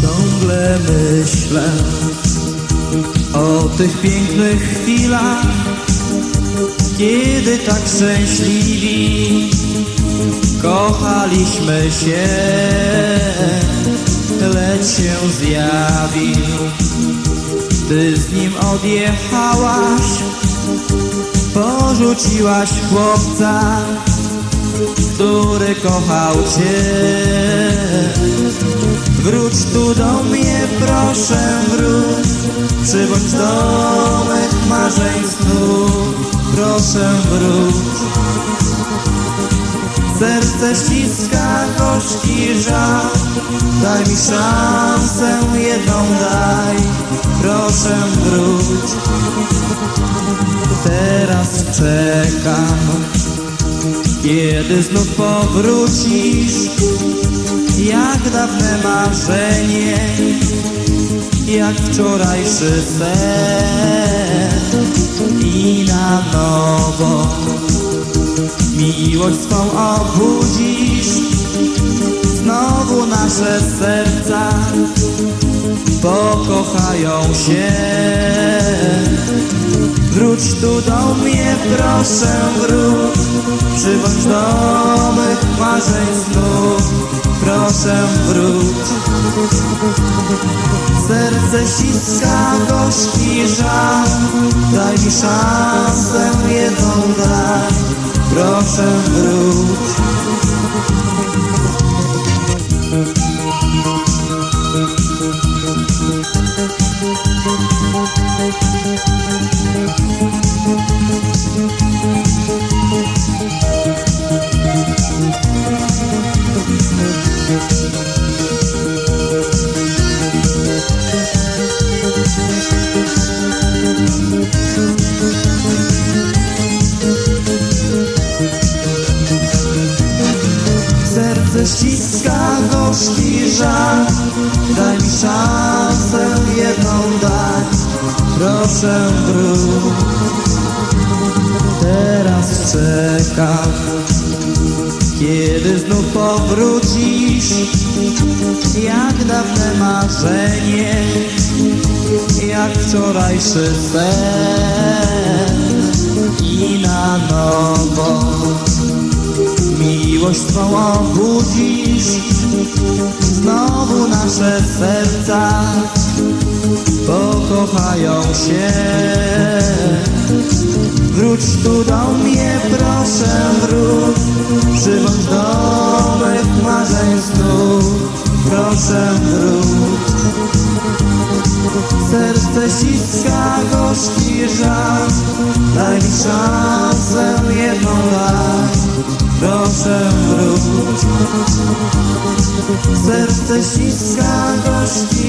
Ciągle myślę o tych pięknych chwilach, kiedy tak szczęśliwi kochaliśmy się, się zjawił. Ty z nim odjechałaś, porzuciłaś chłopca, który kochał cię. Wróć tu do mnie, proszę wróć Przybądź do mych marzeń snów Proszę wróć Serce ściska gorzki żal. Daj mi szansę jedną daj. Proszę wróć. Teraz czekam. Kiedy znów powrócisz jak dawne marzenie, jak wczorajszy sen. I na nowo miłość swą obudzisz, znowu nasze serca pokochają się. Wróć tu do mnie, proszę wróć, przybądź do mych marzeń snów, proszę wróć. Serce ściska gorzki żal, daj mi szansę jedną daj, proszę wróć. Ściska gorzki żal Daj mi szansę jedną daj Proszę wróć. Teraz czekam. Kiedy znów powrócisz Jak dawne marzenie Jak wczorajszy sen. I na nowo Miłość swą obudzisz Znowu nasze serca Pokochają się. Wróć tu do mnie, proszę wróć. Przybądź do mych marzeń snów Proszę wróć. Serce ściska gorzki żal. Daj mi szansę Serce ściska gorzki